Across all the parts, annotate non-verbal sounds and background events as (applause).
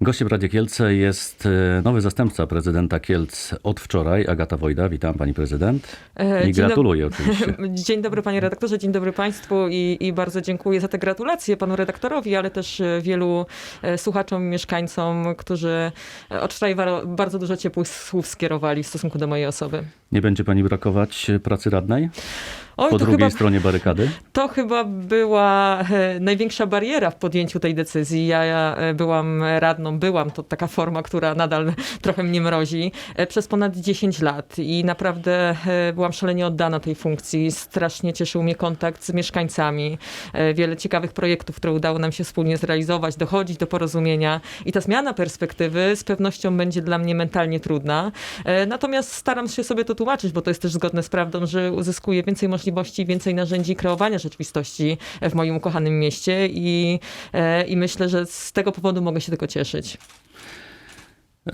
Gościem Radia Kielce jest e, nowy zastępca prezydenta Kielc od wczoraj, Agata Wojda. Witam pani prezydent E, i gratuluję oczywiście. (laughs) Dzień dobry panie redaktorze, dzień dobry państwu i, i bardzo dziękuję za te gratulacje panu redaktorowi, ale też e, wielu słuchaczom, mieszkańcom, którzy od wczoraj bardzo dużo ciepłych słów skierowali w stosunku do mojej osoby. Nie będzie pani brakować e, pracy radnej Oj, po drugiej chyba, stronie barykady? to chyba była e, największa bariera w podjęciu tej decyzji. Ja, ja e, byłam radną, byłam, to taka forma, która nadal (laughs) trochę mnie mrozi, przez ponad 10 lat i naprawdę byłam szalenie oddana tej funkcji. Strasznie cieszył mnie kontakt z mieszkańcami. Wiele ciekawych projektów, które udało nam się wspólnie zrealizować, dochodzić do porozumienia i ta zmiana perspektywy z pewnością będzie dla mnie mentalnie trudna. Natomiast staram się sobie to tłumaczyć, bo to jest też zgodne z prawdą, że uzyskuję więcej możliwości, więcej narzędzi kreowania rzeczywistości w moim ukochanym mieście i, e, i myślę, że z tego powodu mogę się tylko cieszyć.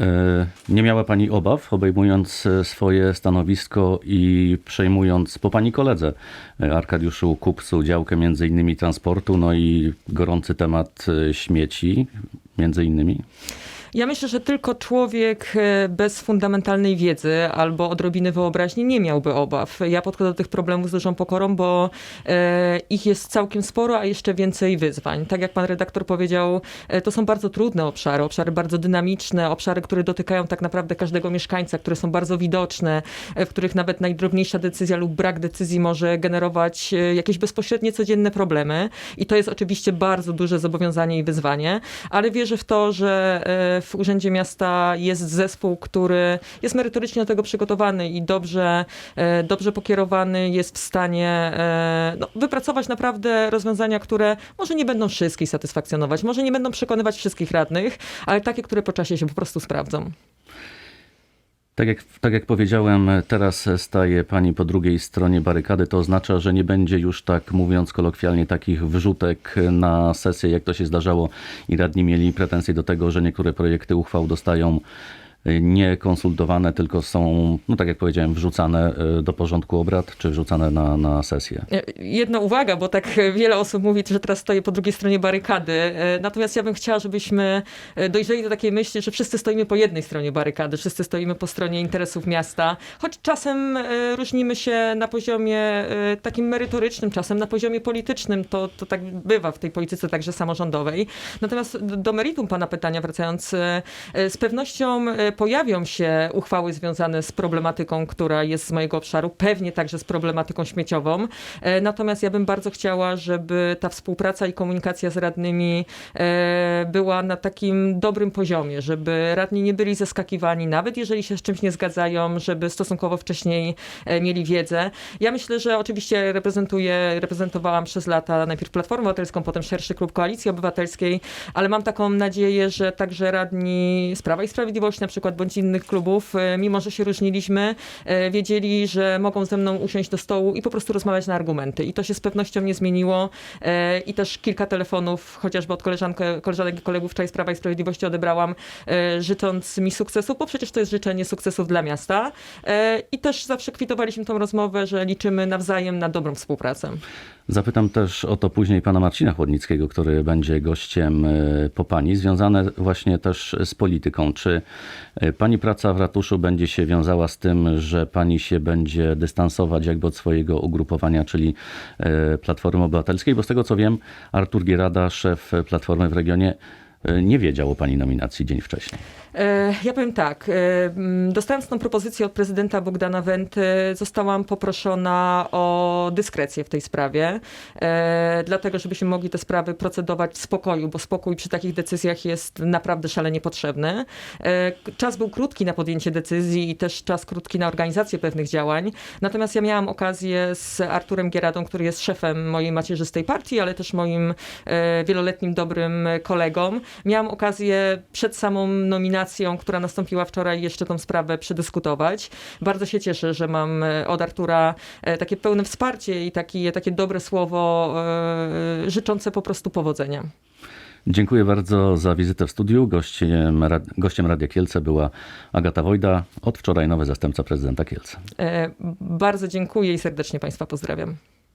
E, Nie miała pani obaw, obejmując e, swoje stanowisko i przejmując po pani koledze Arkadiuszu Kupcu działkę między innymi transportu, no i gorący temat śmieci między innymi? Ja myślę, że tylko człowiek e, bez fundamentalnej wiedzy albo odrobiny wyobraźni nie miałby obaw. Ja podchodzę do tych problemów z dużą pokorą, bo e, ich jest całkiem sporo, a jeszcze więcej wyzwań. Tak jak pan redaktor powiedział, e, to są bardzo trudne obszary, obszary bardzo dynamiczne, obszary, które dotykają tak naprawdę każdego mieszkańca, które są bardzo widoczne, w których nawet najdrobniejsza decyzja lub brak decyzji może generować jakieś bezpośrednie codzienne problemy. I to jest oczywiście bardzo duże zobowiązanie i wyzwanie, ale wierzę w to, że w Urzędzie Miasta jest zespół, który jest merytorycznie do tego przygotowany i dobrze, e, dobrze pokierowany, jest w stanie e, no, wypracować naprawdę rozwiązania, które może nie będą wszystkich satysfakcjonować, może nie będą przekonywać wszystkich radnych, ale takie, które po czasie się po prostu sprawdzą. Tak jak, tak jak powiedziałem, teraz staje pani po drugiej stronie barykady. To oznacza, że nie będzie już, tak mówiąc kolokwialnie, takich wrzutek na sesję, jak to się zdarzało i radni mieli pretensje do tego, że niektóre projekty uchwał dostają nie konsultowane, tylko są, no tak jak powiedziałem, wrzucane e, do porządku obrad, czy wrzucane na, na sesję. E, Jedna uwaga, bo tak wiele osób mówi, że teraz stoję po drugiej stronie barykady. E, Natomiast ja bym chciała, żebyśmy dojrzeli do takiej myśli, że wszyscy stoimy po jednej stronie barykady, wszyscy stoimy po stronie interesów miasta, choć czasem różnimy się na poziomie takim merytorycznym, czasem na poziomie politycznym. To, to tak bywa w tej polityce także samorządowej. Natomiast do- meritum pana pytania wracając, z pewnością pojawią się uchwały związane z problematyką, która jest z mojego obszaru, pewnie także z problematyką śmieciową. E, Natomiast ja bym bardzo chciała, żeby ta współpraca i komunikacja z radnymi e, była na takim dobrym poziomie, żeby radni nie byli zaskakiwani, nawet jeżeli się z czymś nie zgadzają, żeby stosunkowo wcześniej e, mieli wiedzę. Ja myślę, że oczywiście reprezentuję, reprezentowałam przez lata najpierw Platformę Obywatelską, potem szerszy klub Koalicji Obywatelskiej, ale mam taką nadzieję, że także radni z Prawa i Sprawiedliwości na przykład, bądź innych klubów, e, mimo że się różniliśmy, e, wiedzieli, że mogą ze mną usiąść do stołu i po prostu rozmawiać na argumenty. I to się z pewnością nie zmieniło. E, I też kilka telefonów, chociażby od koleżanek i kolegów wczoraj z Prawa i Sprawiedliwości odebrałam, życząc mi sukcesu, bo przecież to jest życzenie sukcesów dla miasta. I też zawsze kwitowaliśmy tą rozmowę, że liczymy nawzajem na dobrą współpracę. Zapytam też o to później pana Marcina Chłodnickiego, który będzie gościem e, po pani, związane właśnie też z polityką. Czy e, pani praca w ratuszu będzie się wiązała z tym, że pani się będzie dystansować jakby od swojego ugrupowania, czyli e, Platformy Obywatelskiej? Bo z tego co wiem, Artur Gierada, szef Platformy w regionie, nie wiedział o pani nominacji dzień wcześniej. E, Ja powiem tak. e, Dostając tą propozycję od prezydenta Bogdana Wenty, zostałam poproszona o dyskrecję w tej sprawie, e, dlatego żebyśmy mogli te sprawy procedować w spokoju, bo spokój przy takich decyzjach jest naprawdę szalenie potrzebny. E, Czas był krótki na podjęcie decyzji i też czas krótki na organizację pewnych działań. Natomiast ja miałam okazję z Arturem Gieradą, który jest szefem mojej macierzystej partii, ale też moim e, wieloletnim dobrym kolegą. Miałam okazję przed samą nominacją, która nastąpiła wczoraj, jeszcze tą sprawę przedyskutować. Bardzo się cieszę, że mam e, od Artura e, takie pełne wsparcie i taki, takie dobre słowo e, życzące po prostu powodzenia. Dziękuję bardzo za wizytę w studiu. Gościem, gościem Radia Kielce była Agata Wojda, od wczoraj nowy zastępca prezydenta Kielce. Bardzo dziękuję i serdecznie Państwa pozdrawiam.